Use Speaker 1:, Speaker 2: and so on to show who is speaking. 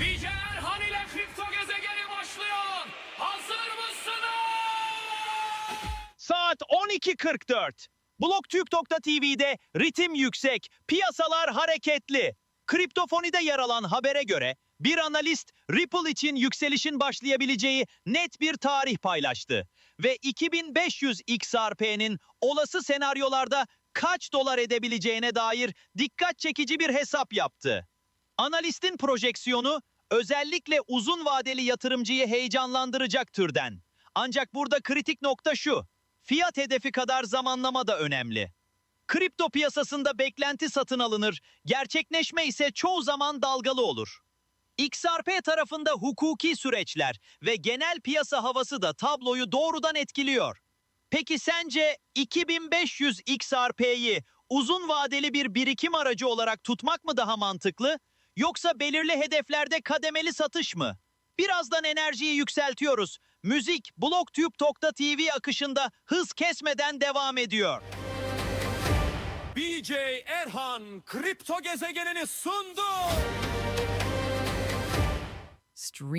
Speaker 1: Erhan ile kripto gezegeni başlıyor. Hazır mısınız?
Speaker 2: Saat 12.44. Blogtürk.tv'de ritim yüksek, piyasalar hareketli. Kriptofonide yer alan habere göre bir analist Ripple için yükselişin başlayabileceği net bir tarih paylaştı. Ve 2500 XRP'nin olası senaryolarda kaç dolar edebileceğine dair dikkat çekici bir hesap yaptı. Analistin projeksiyonu özellikle uzun vadeli yatırımcıyı heyecanlandıracak türden. Ancak burada kritik nokta şu. Fiyat hedefi kadar zamanlama da önemli. Kripto piyasasında beklenti satın alınır, gerçekleşme ise çoğu zaman dalgalı olur. XRP tarafında hukuki süreçler ve genel piyasa havası da tabloyu doğrudan etkiliyor. Peki sence 2500 XRP'yi uzun vadeli bir birikim aracı olarak tutmak mı daha mantıklı yoksa belirli hedeflerde kademeli satış mı? Birazdan enerjiyi yükseltiyoruz. Müzik blogtube.tv akışında hız kesmeden devam ediyor.
Speaker 1: BJ Erhan kripto gezegenini sundu.
Speaker 3: Stream.